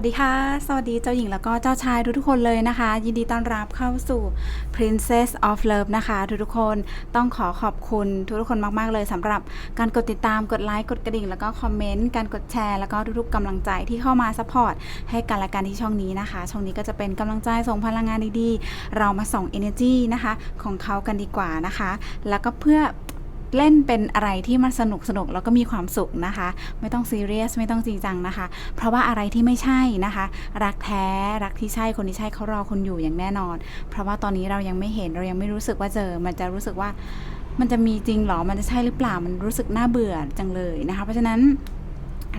วัสดีค่ะ สวัสดีเจ้าหญิงแล้วก็เจ้าชายทุกๆคนเลยนะคะ ยินดีต้อนรับเข้าสู่ Princess of Love นะคะ ทุกๆคนต้องขอขอบคุณทุกๆคนมากๆเลยสำหรับการกดติดตามกดไลค์กดกระดิ่ง แล้วก็คอมเมนต์การกดแชร์แล้วก็ทุกๆกำลังใจที่เข้ามาซัพพอร์ตให้กันและกันที่ช่องนี้นะคะ ช่องนี้ก็จะเป็นกำลังใจส่งพลังงานดีๆ เรามาส่ง energy นะคะ ของเขากันดีกว่านะคะ แล้วก็เพื่อ เล่นเป็นอะไรที่มันสนุกสนุกแล้วก็มีความสุขนะคะ ไม่ต้องซีเรียสไม่ต้องจริงจังนะคะ เพราะว่าอะไรที่ไม่ใช่นะคะ รักแท้รักที่ใช่คนที่ใช่เขารอคุณอยู่อย่างแน่นอน เพราะว่าตอนนี้เรายังไม่เห็นเรายังไม่รู้สึกว่าเจอ มันจะรู้สึกว่ามันจะมีจริงหรอ มันจะใช่หรือเปล่า มันรู้สึกน่าเบื่อจังเลยนะคะ เพราะฉะนั้น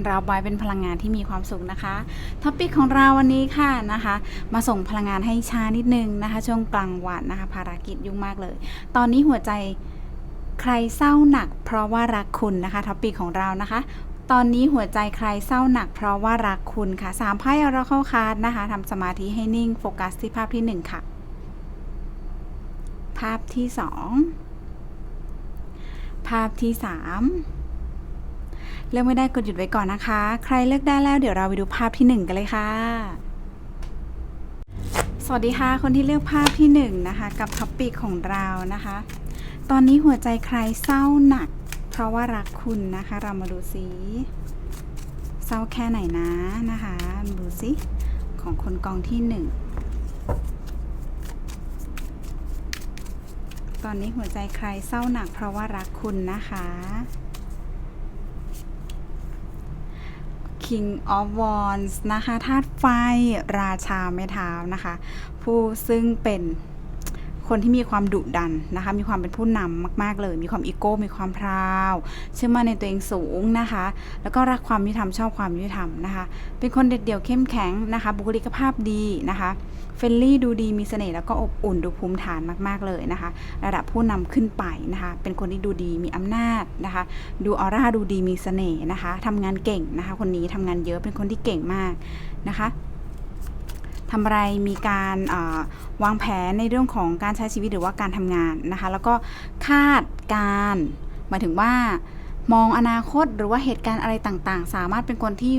เราไว้เป็นพลังงานที่มีความสุขนะคะท็อปิกของเราวันนี้ค่ะนะคะ มาส่งพลังงานให้ช้านิดนึงนะคะ ช่วงกลางวันนะคะ ภารกิจยุ่งมากเลย ตอนนี้หัวใจ ใครเศร้าหนัก เพราะว่ารักคุณนะคะท็อปิกของเรานะคะ ตอนนี้หัวใจใครเศร้าหนัก เพราะว่ารักคุณค่ะสามไพ่เราเข้าคาร์ดนะคะทำสมาธิให้นิ่งโฟกัสที่ภาพที่หนึ่งค่ะ ภาพที่สองภาพที่สามเลือกไม่ได้กดหยุดไว้ก่อนนะคะ ใครเลือกได้แล้วเดี๋ยวเราไปดูภาพที่ 1 กันเลยค่ะสวัสดีค่ะ คนที่เลือกภาพที่1นะคะ กับท็อปปิกของเรานะคะ ตอนนี้หัวใจใครเศร้าหนัก เพราะว่ารักคุณนะคะ เรามาดูซิเศร้าแค่ไหนนะนะคะดูซิของคนกองที่1ตอนนี้หัวใจใครเศร้าหนักเพราะว่ารักคุณนะคะ King of Wands นะคะธาตุไฟราชาไม้เท้านะคะ ผู้ซึ่งเป็น คนที่มีความดุดันนะคะ มีความเป็นผู้นำมาก ๆ เลย มีความอีโก้ มีความพราว เชื่อมั่นในตัวเองสูงนะคะ แล้วก็รักความยุติธรรมชอบความยุติธรรมนะคะ เป็นคนเด็ดเดี่ยวเข้มแข็งนะคะ บุคลิกภาพดีนะคะเฟรนลี่ดูดีมีเสน่ห์แล้วก็อบอุ่นดูภูมิฐานมาก ๆ เลยนะคะ ระดับผู้นำขึ้นไปนะคะ เป็นคนที่ดูดีมีอำนาจนะคะ ดูออร่าดูดีมีเสน่ห์นะคะทำงานเก่งนะคะ คนนี้ทำงานเยอะเป็นคนที่เก่งมากนะคะ ทำอะไรมีการวางแผนในเรื่องของการใช้ชีวิตหรือว่าการทำงานนะคะ แล้วก็คาดการหมายถึงว่ามองอนาคตหรือว่าเหตุการณ์อะไรต่างๆ สามารถเป็นคนที่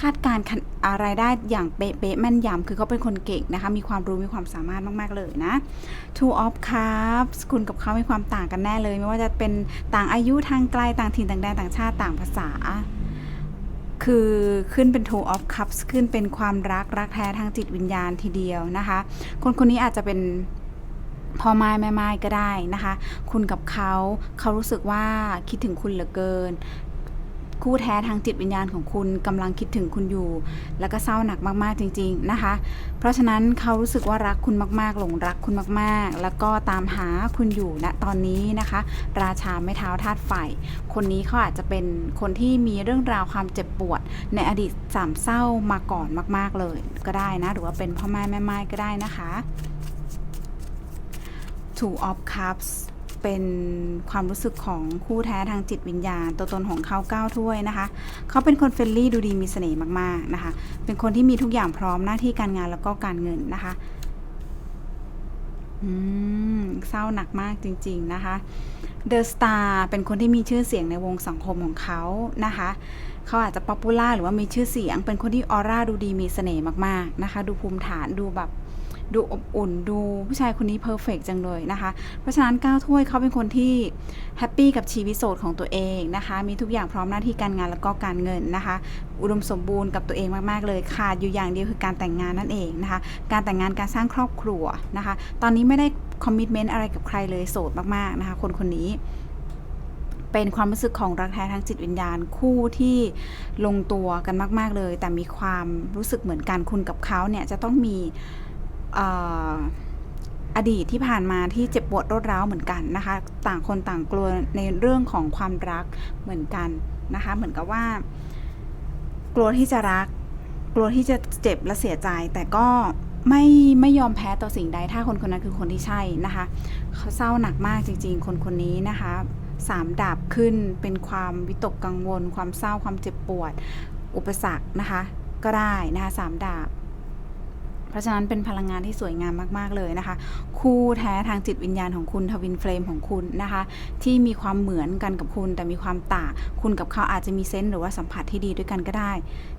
คาดการอะไรได้อย่างเป๊ะๆแม่นยำคือเขาเป็นคนเก่งนะคะ มีความรู้มีความสามารถมากๆเลยนะ Two of Cups คุณกับเขามีความต่างกันแน่เลย ไม่ว่าจะเป็นต่างอายุทางไกลต่างถิ่นต่างแดนต่างชาติต่างภาษา คือขึ้นเป็น Two of Cups ขึ้นเป็นความรักรักแท้ทางจิตวิญญาณทีเดียวนะคะ คนคนนี้อาจจะเป็นพ่อไม้แม่ไม้ก็ได้นะคะ คุณกับเขาเขารู้สึกว่าคิดถึงคุณเหลือเกิน คู่แท้ทางจิตวิญญาณของคุณกำลังคิดถึงคุณอยู่ แล้วก็เศร้าหนักมากๆจริง ๆนะคะ เพราะฉะนั้นเขารู้สึกว่ารักคุณมากๆ หลงรักคุณมากๆ แล้วก็ตามหาคุณอยู่ณตอนนี้นะคะ ราชาไม่เท้าธาตุไฟคนนี้เขาอาจจะเป็นคนที่มีเรื่องราวความเจ็บปวด ในอดีตสามเศร้ามาก่อนมาก ๆเลยก็ได้นะ หรือว่าเป็นพ่อแม่แม่ไม้ก็ได้นะคะ Two of Cups เป็นความรู้สึกของคู่แท้ทางจิตวิญญาณ ตัวตนของเขาเก้าถ้วยนะคะ เขาเป็นคนเฟรนลี่ดูดีมีเสน่ห์มากๆนะคะ เป็นคนที่มีทุกอย่างพร้อมหน้าที่การงานแล้วก็การเงินนะคะ อืมเศร้าหนักมากจริง ๆนะคะเดอะสตาร์เป็นคนที่มีชื่อเสียงในวงสังคมของเขานะคะ เขาอาจจะป๊อปปูล่าหรือว่ามีชื่อเสียง เป็นคนที่ออร่าดูดีมีเสน่ห์มากๆนะคะ ดูภูมิฐานดูแบบ ดูอบอุ่น ดูผู้ชายคนนี้เพอร์เฟกจังเลยนะคะ เพราะฉะนั้นก้าวถ้วยเขาเป็นคนที่แฮปปี้กับชีวิตโสดของตัวเองนะคะ มีทุกอย่างพร้อมหน้าที่การงานแล้วก็การเงินนะคะ อุดมสมบูรณ์กับตัวเองมากๆเลยขาดอยู่อย่างเดียวคือการแต่งงานนั่นเองนะคะ การแต่งงานการสร้างครอบครัวนะคะ ตอนนี้ไม่ได้คอมมิชเมนต์อะไรกับใครเลยโสดมากๆนะคะ คนคนนี้เป็นความรู้สึกของรักแท้ทางจิตวิญญาณคู่ที่ลงตัวกันมาก ๆ เลย แต่มีความรู้สึกเหมือนกันคุณกับเขาเนี่ยจะต้องมี อดีตที่ผ่านมาที่เจ็บปวดรดร้าวเหมือนกันนะคะ ต่างคนต่างกลัวในเรื่องของความรักเหมือนกันนะคะ เหมือนกับว่า กลัวที่จะรัก กลัวที่จะเจ็บและเสียใจ แต่ก็ไม่ไม่ยอมแพ้ต่อสิ่งใด ถ้าคนคนนั้นคือคนที่ใช่นะคะ เขาเศร้าหนักมากจริง ๆ คนคนนี้นะคะสามดาบขึ้นเป็นความวิตกกังวล ความเศร้าความเจ็บปวด อุปสรรคนะคะ ก็ได้นะคะสามดาบ เพราะฉะนั้นเป็นพลังงานที่สวยงามมากๆเลยนะคะ คู่แท้ทางจิตวิญญาณของคุณทวินเฟลมของคุณนะคะ ที่มีความเหมือนกันกับคุณ แต่มีความต่างคุณกับเขาอาจจะมีเซนส์หรือว่าสัมผัสที่ดีด้วยกันก็ได้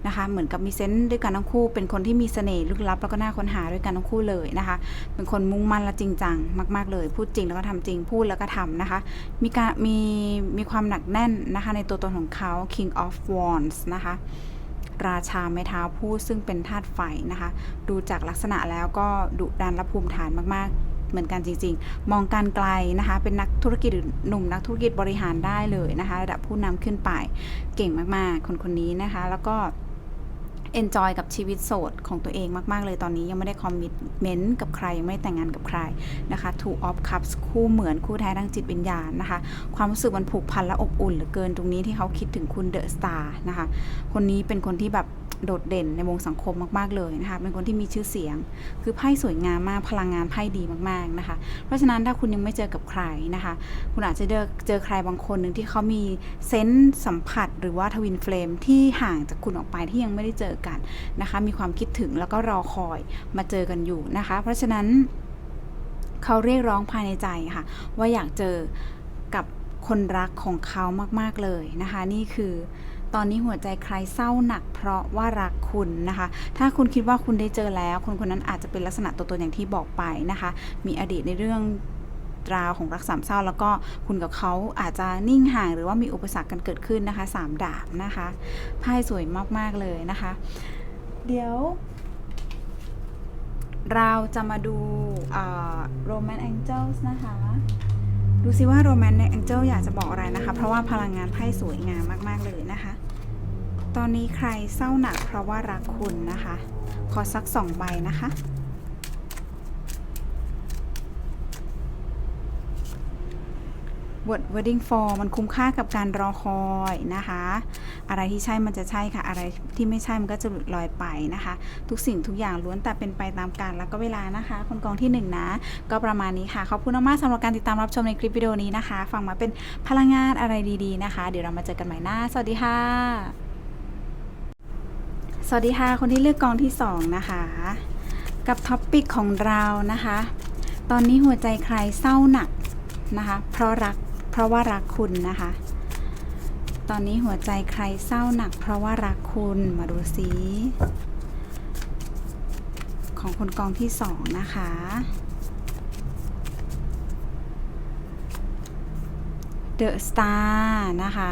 นะคะ เหมือนกับมีเซนส์ด้วยกันทั้งคู่ เป็นคนที่มีเสน่ห์ลึกลับแล้วก็น่าค้นหาด้วยกันทั้งคู่เลยนะคะ เป็นคนมุ่งมั่นและจริงจังมาก ๆ เลย พูดจริงแล้วก็ทำจริงพูดแล้วก็ทำนะคะ มีการมีมีความหนักแน่นนะคะ ในตัวตนของเขา King of Wands นะคะ ราชาไม้เท้าผู้ซึ่งเป็นธาตุไฟนะคะ ดูจากลักษณะแล้วก็ดุดันและภูมิฐานมากๆ เหมือนกันจริงๆ มองการไกลนะคะ เป็นนักธุรกิจหรือหนุ่มนักธุรกิจบริหารได้เลยนะคะ ระดับผู้นำขึ้นไป เก่งมากๆ คนคนนี้นะคะ แล้วก็ enjoy กับชีวิตโสดของตัวเองมากๆเลยตอนนี้ยังไม่ได้คอมมิ t เมนต์กับใครยังไม่ได้แต่งงานกับใครนะคะ two of cups คู่เหมือนคู่แท้ทางจิตวิญญาณนะคะ ความรู้สึกมันผูกพันและอบอุ่นเหลือเกินตรงนี้ที่เขาคิดถึงคุณเดอะสตาร์นะคะ คนนี้เป็นคนที่แบบโดดเด่นในวงสังคมมาก ๆ เลยนะคะ เป็นคนที่มีชื่อเสียง คือไพ่สวยงามมาก พลังงานไพ่ดีมาก ๆ นะคะ เพราะฉะนั้นถ้าคุณยังไม่เจอกับใครนะคะ คุณอาจจะเจอเจอใครบางคนหนึ่งที่เขามีเซนส์สัมผัสหรือว่าทวินเฟลมที่ห่างจากคุณออกไปที่ยังไม่ได้เจอกันนะคะ มีความคิดถึงแล้วก็รอคอยมาเจอกันอยู่นะคะ เพราะฉะนั้นเขาเรียกร้องภายในใจค่ะ ว่าอยากเจอกับคนรักของเขามากๆเลยนะคะ นี่คือตอนนี้หัวใจใครเศร้าหนัก เพราะว่ารักคุณนะคะ ถ้าคุณคิดว่าคุณได้เจอแล้ว คนคนนั้นอาจจะเป็นลักษณะตัวตนอย่างที่บอกไปนะคะ มีอดีตในเรื่อง ราวของรักสามเศร้า แล้วก็คุณกับเขาอาจจะนิ่งห่างหรือว่ามีอุปสรรคกันเกิดขึ้นนะคะสามดาบนะคะไพ่สวยมาก ๆ เลยนะคะ เดี๋ยว เราจะมาดูโรแมน Angels นะคะดูซิว่าโรแมน Angel อยากจะบอกอะไรนะคะ เพราะว่าพลังงานไพ่สวยงามมาก ๆ เลยนะคะ ตอนนี้ใครเศร้าหนักเพราะว่ารักคุณนะคะ ขอสักสองใบนะคะ Word Wedding for มันคุ้มค่ากับการรอคอยนะคะ อะไรที่ใช่มันจะใช่ค่ะ อะไรที่ไม่ใช่มันก็จะหลุดลอยไปนะคะ ทุกสิ่งทุกอย่างล้วนแต่เป็นไปตามกาลแล้วก็เวลานะคะ คนกองที่หนึ่งนะก็ประมาณนี้ค่ะขอบคุณมากๆสำหรับการติดตามรับชมในคลิปวิดีโอนี้นะคะ ฟังมาเป็นพลังงานอะไรดีๆนะคะ เดี๋ยวเรามาเจอกันใหม่หน้า สวัสดีค่ะ สวัสดีค่ะ คนที่เลือกกองที่สองนะคะ กับท็อปปิกของเรานะคะ ตอนนี้หัวใจใครเศร้าหนักนะคะ เพราะรัก เพราะว่ารักคุณนะคะ ตอนนี้หัวใจใครเศร้าหนัก เพราะว่ารักคุณมาดูซิของคนกองที่สองนะคะเดอะสตาร์นะคะ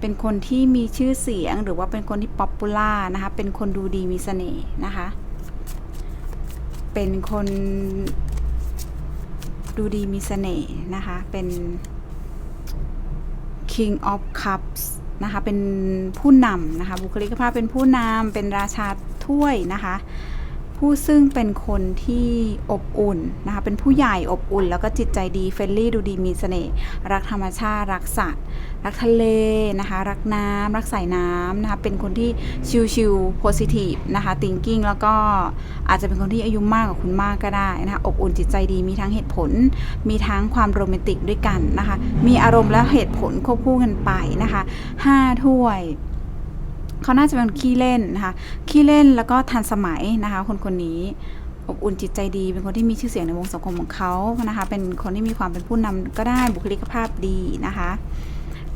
เป็นคนที่มีชื่อเสียงหรือว่าเป็นคนที่ป๊อปปูล่านะคะ เป็นคนดูดีมีเสน่ห์นะคะ เป็นคนดูดีมีเสน่ห์นะคะ เป็น King of Cups นะคะ เป็นผู้นำนะคะ บุคลิกภาพเป็นผู้นำเป็นราชาถ้วยนะคะ ผู้ซึ่งเป็นคนที่อบอุ่นนะคะ เป็นผู้ใหญ่อบอุ่น แล้วก็จิตใจดีเฟรนลี่ดูดีมีเสน่ห์รักธรรมชาติรักสัตว์ รักทะเลนะคะ รักน้ำรักสายน้ำนะคะ เป็นคนที่ชิลๆ positive นะคะ thinking แล้วก็อาจจะเป็นคนที่อายุมากกว่าคุณมากก็ได้นะคะอบอุ่นจิตใจดีมีทั้งเหตุผล มีทั้งความโรแมนติกด้วยกันนะคะ มีอารมณ์และเหตุผลควบคู่กันไปนะคะห้าถ้วย เขาน่าจะเป็นขี้เล่นนะคะขี้เล่นแล้วก็ทันสมัยนะคะ คนคนนี้อบอุ่นจิตใจดีเป็นคนที่มีชื่อเสียงในวงสังคมของเขานะคะ เป็นคนที่มีความเป็นผู้นำก็ได้บุคลิกภาพดีนะคะ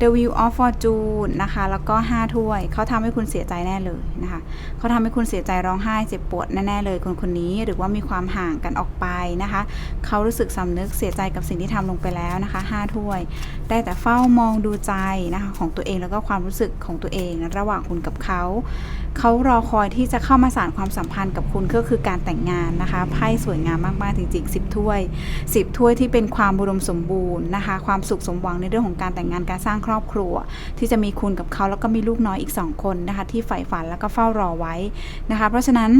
The View of Fortune นะคะ แล้วก็ 5 ถ้วย เขาทำให้คุณเสียใจแน่เลยนะคะ เขาทำให้คุณเสียใจร้องไห้เจ็บปวดแน่ๆเลยคนคนนี้ หรือว่ามีความห่างกันออกไปนะคะ เขารู้สึกสำนึกเสียใจกับสิ่งที่ทำลงไปแล้วนะคะ 5 ถ้วย ได้แต่เฝ้ามองดูใจนะคะของตัวเองแล้วก็ความรู้สึกของตัวเอง ระหว่างคุณกับเขา เขารอคอยที่จะเข้ามาสานความสัมพันธ์กับคุณก็คือการแต่งงานนะคะไพ่สวยงามมากๆจริงๆ10 ถ้วย 10 ถ้วยที่เป็นความบุรมสมบูรณ์นะคะ ความสุขสมหวังในเรื่องของการแต่งงานการสร้างครอบครัว ที่จะมีคุณกับเขาแล้วก็มีลูกน้อยอีก 2 คนนะคะ ที่ใฝ่ฝันแล้วก็เฝ้ารอไว้นะคะ เพราะฉะนั้น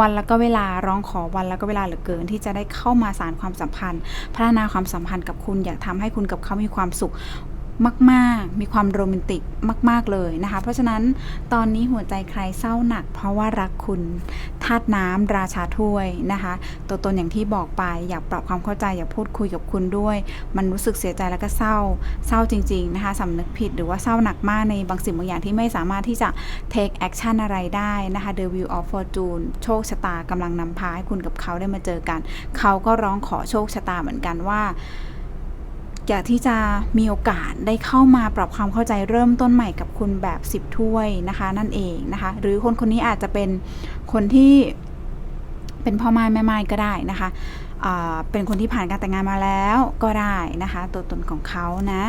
วันแล้วก็เวลาร้องขอวันแล้วก็เวลาเหลือเกิน ที่จะได้เข้ามาสารความสัมพันธ์ พัฒนาความสัมพันธ์กับคุณอยากทำให้คุณกับเขามีความสุข มากๆ มีความโรแมนติกมาก ๆ เลยนะคะ เพราะฉะนั้นตอนนี้หัวใจใครเศร้าหนัก เพราะว่ารักคุณธาตุน้ำราชาถ้วยนะคะ ตัวตนอย่างที่บอกไปอยากปรับความเข้าใจอยากพูดคุยกับคุณด้วย มันรู้สึกเสียใจแล้วก็เศร้า เศร้าจริง ๆ นะคะสำนึกผิดหรือว่าเศร้าหนักมากในบางสิ่งบางอย่างที่ไม่สามารถที่จะ take action อะไรได้นะคะ The Wheel of Fortune โชคชะตากำลังนำพาให้คุณกับเขาได้มาเจอกัน เขาก็ร้องขอโชคชะตาเหมือนกันว่า อยากที่จะมีโอกาสได้เข้ามาปรับความเข้าใจเริ่มต้นใหม่กับคุณแบบ 10 ถ้วยนะคะนั่นเองนะคะ หรือคนคนนี้อาจจะเป็นคนที่เป็นพ่อไม้แม่ไม้ก็ได้นะคะ เป็นคนที่ผ่านการแต่งงานมาแล้วก็ได้นะคะ ตัวตนของเขานะ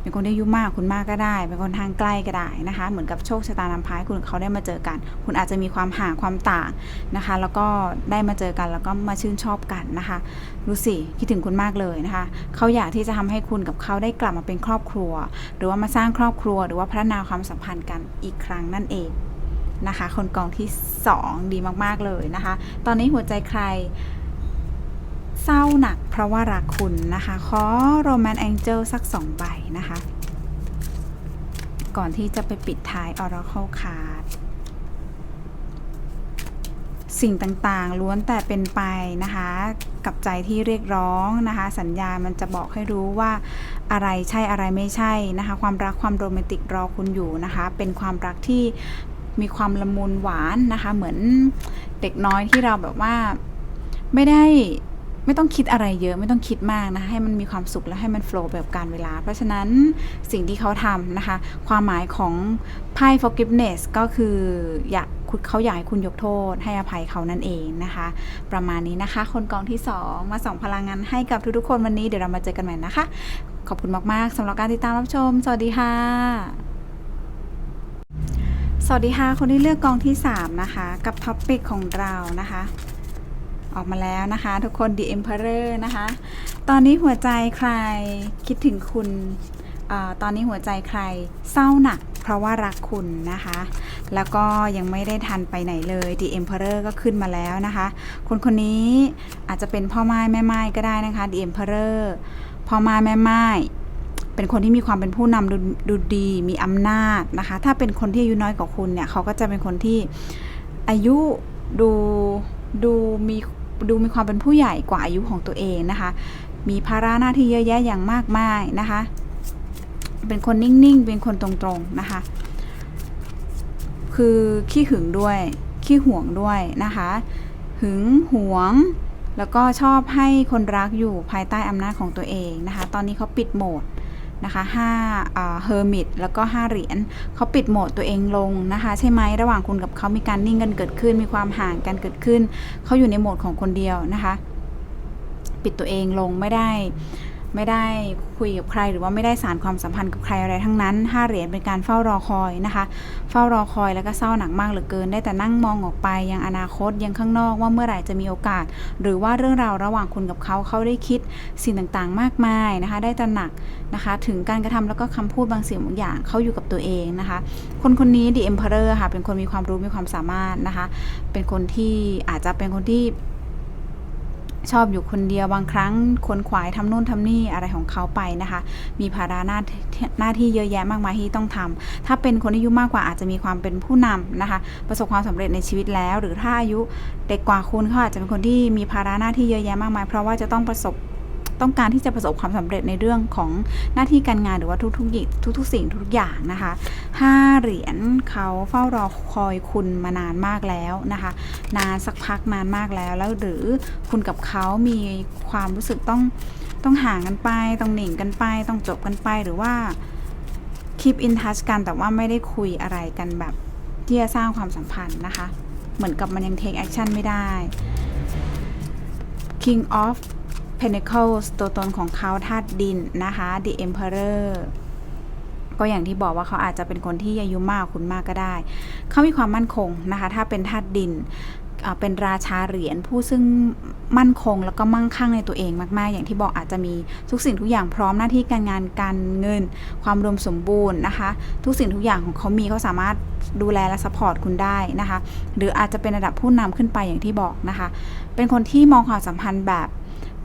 เป็นคนที่อายุมากคุณมากก็ได้ เป็นคนทางใกล้ก็ได้นะคะ เหมือนกับโชคชะตานำพาให้คุณเขาได้มาเจอกัน คุณอาจจะมีความห่างความต่างนะคะ แล้วก็ได้มาเจอกันแล้วก็มาชื่นชอบกันนะคะรู้สิคิดถึงคุณมากเลยนะคะเขาอยากที่จะทำให้คุณกับเขาได้กลับมาเป็นครอบครัว หรือว่ามาสร้างครอบครัว หรือว่าพัฒนาความสัมพันธ์กันอีกครั้งนั่นเองนะคะ คนกองที่ 2 ดีมากๆเลยนะคะ ตอนนี้หัวใจใคร เศร้าหนักเพราะว่ารักคุณนะคะ ขอโรแมนต์แองเจิลสักสองใบนะคะ ก่อนที่จะไปปิดท้าย Oracle Card สิ่งต่างๆ ล้วนแต่เป็นไปนะคะ กับใจที่เรียกร้องนะคะ สัญญามันจะบอกให้รู้ว่าอะไรใช่อะไรไม่ใช่นะคะ ความรักความโรแมนติกรอคุณอยู่นะคะ เป็นความรักที่มีความละมุนหวานนะคะ เหมือนเด็กน้อยที่เราแบบว่าไม่ได้ ไม่ต้องคิดอะไรเยอะไม่ต้องคิดมากนะให้มันมีความสุขและให้มันโฟล์แบบการเวลา เพราะฉะนั้นสิ่งที่เขาทำนะคะ ความหมายของไพ่ forgiveness ก็คืออยากเขาอยากให้คุณยกโทษ ให้อภัยเขานั่นเองนะคะ ประมาณนี้นะคะ คนกองที่ 2 มาส่องพลังงานให้กับทุกๆคนวันนี้เดี๋ยวเรามาเจอกันใหม่นะคะ ขอบคุณมากๆสำหรับการติดตามรับชม สวัสดีค่ะสวัสดีค่ะ คนที่เลือกกองที่ 3 นะคะ กับท็อปปิกของเรานะคะ ออกมาแล้วนะคะทุกคน The Emperor นะคะ ตอนนี้หัวใจใครคิดถึงคุณอตอนนี้หัวใจใครเศร้าหนักเพราะว่ารักคุณนะคะ แล้วก็ยังไม่ได้ทันไปไหนเลย The Emperor ก็ขึ้นมาแล้วนะคะ คนคนนี้อาจจะเป็นพ่อไม้แม่ไม้ก็ได้นะคะ The Emperor พ่อไม้แม่ไม้เป็นคนที่มีความเป็นผู้นำดูดูดีมีอำนาจนะคะ ถ้าเป็นคนที่อายุน้อยกว่าคุณเนี่ยเขาก็จะเป็นคนที่อายุดูดูมี ดูมีความเป็นผู้ใหญ่กว่าอายุของตัวเองนะคะ มีภาระหน้าที่เยอะแยะอย่างมากมายนะคะ เป็นคนนิ่งๆ เป็นคนตรงๆนะคะ คือขี้หึงด้วย ขี้ห่วงด้วยนะคะ หึงหวง แล้วก็ชอบให้คนรักอยู่ภายใต้อำนาจของตัวเองนะคะ ตอนนี้เขาปิดโหมด นะคะ5เฮอร์มิตแล้วก็5เหรียญเขาปิดโหมดตัวเองลงนะคะใช่ไหมระหว่างคุณกับเขามีการนิ่งกันเกิดขึ้น มีความห่างกันเกิดขึ้น เขาอยู่ในโหมดของคนเดียวนะคะ ปิดตัวเองลงไม่ได้ ไม่ได้คุยกับใคร หรือว่าไม่ได้สารความสัมพันธ์กับใครอะไรทั้งนั้นห้าเหรียญเป็นการเฝ้ารอคอยนะคะ เฝ้ารอคอยแล้วก็เศร้าหนักมากเหลือเกิน ได้แต่นั่งมองออกไปยังอนาคตยังข้างนอกว่าเมื่อไหร่จะมีโอกาส หรือว่าเรื่องราวระหว่างคุณกับเขาเขาได้คิดสิ่งต่างๆ มากมายนะคะ ได้ตระหนักนะคะ ถึงการกระทำแล้วก็คำพูดบางสิ่งบางอย่างเขาอยู่กับตัวเองนะคะ คนคนนี้ The Emperor ค่ะเป็นคนมีความรู้มีความสามารถนะคะ เป็นคนที่อาจจะเป็นคนที่ ชอบอยู่คนเดียวบางครั้งคนขวายทำนู่นทำนี่อะไรของเขาไปนะคะ มีภาระหน้าหน้าที่เยอะแยะมากมายที่ต้องทำถ้าเป็นคนอายุมากกว่าอาจจะมีความเป็นผู้นำนะคะ ประสบความสำเร็จในชีวิตแล้ว หรือถ้าอายุเด็กกว่าคุณเขาอาจจะเป็นคนที่มีภาระหน้าที่เยอะแยะมากมาย เพราะว่าจะต้องประสบ ต้องการที่จะประสบความสำเร็จในเรื่องของหน้าที่การงานหรือว่าทุกๆอย่างทุกๆสิ่งทุกๆอย่างนะคะห้าเหรียญเขาเฝ้ารอคอยคุณมานานมากแล้วนะคะ นานสักพักนานมากแล้วแล้วหรือคุณกับเขามีความรู้สึกต้องต้องห่างกันไป ต้องหนิงกันไป ต้องจบกันไปหรือว่า keep in touch กันแต่ว่าไม่ได้คุยอะไรกันแบบที่จะสร้างความสัมพันธ์นะคะ เหมือนกับมันยัง take action ไม่ได้ King of Pentacles ตัวตนของเขาธาตุดินนะคะ The Emperor ก็อย่างที่บอกว่าเขาอาจจะเป็นคนที่อายุมากกว่าคุณมากก็ได้ เขามีความมั่นคงนะคะ ถ้าเป็นธาตุดินเป็นราชาเหรียญผู้ซึ่งมั่นคงแล้วก็มั่งคั่งในตัวเองมาก ๆ อย่างที่บอกอาจจะมีทุกสิ่งทุกอย่างพร้อมหน้าที่การงานการเงิน ความรวมสมบูรณ์นะคะ ทุกสิ่งทุกอย่างของเขามีเขาสามารถดูแลและสปอร์ตคุณได้นะคะ หรืออาจจะเป็นระดับผู้นำขึ้นไปอย่างที่บอกนะคะ เป็นคนที่มองความสัมพันธ์แบบ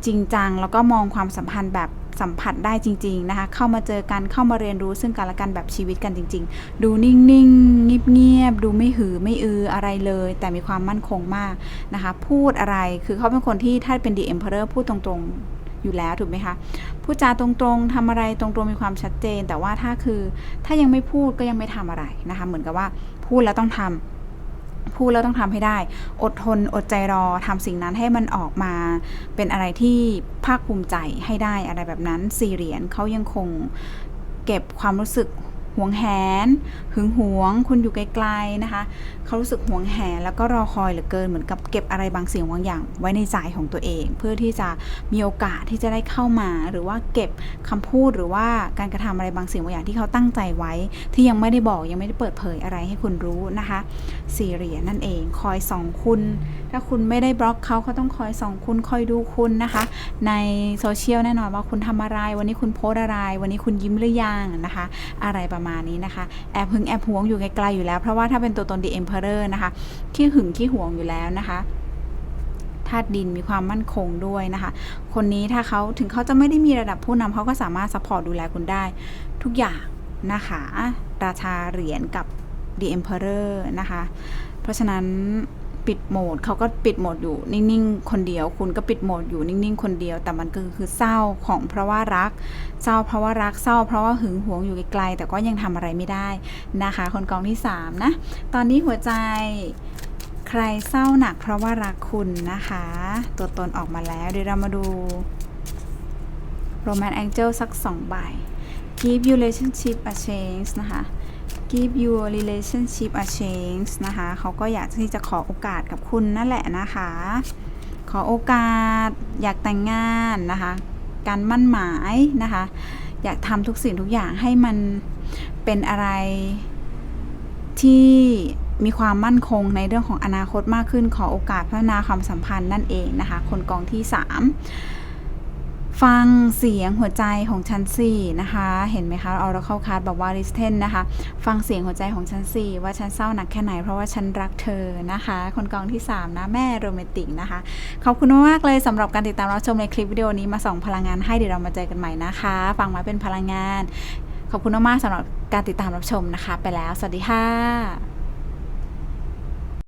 จริงจัง แล้วก็มองความสัมพันธ์แบบสัมผัสได้จริง ๆ นะคะ เข้ามาเจอกัน เข้ามาเรียนรู้ซึ่งกันและกันแบบชีวิตกันจริง ๆ ดูนิ่งๆ เงียบๆ ดูไม่หือไม่อืออะไรเลย แต่มีความมั่นคงมากนะคะ พูดอะไร คือเขาเป็นคนที่ถ้าเป็น The Emperor พูดตรงๆ อยู่แล้วถูกไหมคะ พูดจาตรงๆทำอะไรตรงๆ มีความชัดเจน แต่ว่าถ้าคือ ถ้ายังไม่พูดก็ยังไม่ทำอะไรนะคะ เหมือนกับว่าพูดแล้วต้องทำ พูดแล้วต้องทำให้ได้ อดทนอดใจรอทำสิ่งนั้นให้มันออกมาเป็นอะไรที่ภาคภูมิใจให้ได้อะไรแบบนั้นสี่เหรียญเขายังคงเก็บความรู้สึก หวงแหน หึงหวง คุณอยู่ไกลๆนะคะ เขารู้สึกหวงแหนแล้วก็รอคอยเหลือเกินเหมือนกับเก็บอะไรบางสิ่งบางอย่าง ไว้ในใจของตัวเอง เพื่อที่จะมีโอกาสที่จะได้เข้ามาหรือว่าเก็บคำพูดหรือว่าการกระทำอะไรบางสิ่งบางอย่างที่เขาตั้งใจไว้ ที่ยังไม่ได้บอกยังไม่ได้เปิดเผยอะไรให้คุณรู้นะคะสี่เหรียญนั่นเองคอยส่องคุณ ถ้าคุณไม่ได้บล็อกเขาเขาต้องคอยส่องคุณคอยดูคุณนะคะ ในโซเชียลแน่นอนว่าคุณทำอะไร วันนี้คุณโพสอะไร วันนี้คุณยิ้มหรือยังนะคะ อะไรประมาณนี้นะคะ แอบหึงแอบหวงอยู่ไกลๆอยู่แล้ว เพราะว่าถ้าเป็นตัวตน The Emperor นะคะขี้หึงขี้หวงอยู่แล้วนะคะธาตุดินมีความมั่นคงด้วยนะคะ คนนี้ถ้าเขาถึงเขาจะไม่ได้มีระดับผู้นำเขาก็สามารถซัพพอร์ตดูแลคุณได้ ทุกอย่างนะคะราชาเหรียญกับ The Emperor นะคะ เพราะฉะนั้น ปิดโหมดเขาก็ปิดโหมดอยู่นิ่งๆ คนเดียว คุณก็ปิดโหมดอยู่นิ่งๆ คนเดียว แต่มันก็คือเศร้าของเพราะว่ารัก เศร้าเพราะว่ารักเศร้า เพราะว่าหึงหวงอยู่ไกลๆแต่ก็ยังทำอะไรไม่ได้นะคะ คนกองที่3นะตอนนี้หัวใจใครเศร้าหนักเพราะว่ารักคุณนะคะ ตัวตนออกมาแล้วเดี๋ยวเรามาดู Roman Angel สัก2ใบ Give your relationship a chance นะคะ give your relationship a chance นะคะ เขาก็อยากที่จะขอโอกาสกับคุณนั่นแหละนะคะ ขอโอกาส อยากแต่งงานนะคะ การมั่นหมายนะคะ อยากทำทุกสิ่งทุกอย่างให้มันเป็นอะไรที่มีความมั่นคงในเรื่องของอนาคตมากขึ้นขอโอกาสพัฒนาความสัมพันธ์นั่นเองนะคะ คนกองที่ 3 ฟังเสียงหัวใจของชั้น4นะคะ เห็นไหมคะเอาเราเข้าคาร์ดบอกว่า listen นะคะ ฟังเสียงหัวใจของชั้น4ว่าฉันเศร้าหนักแค่ไหน เพราะว่าฉันรักเธอนะคะ คนกองที่ 3 นะ แม่โรแมนติกนะคะ ขอบคุณมากๆเลยสำหรับการติดตามรับชมในคลิปวิดีโอนี้มาส่องพลังงานให้เดี๋ยวเรามาเจอกันใหม่นะคะ ฟังมาเป็นพลังงาน ขอบคุณมากๆสำหรับการติดตามรับชมนะคะ ไปแล้ว สวัสดีค่ะ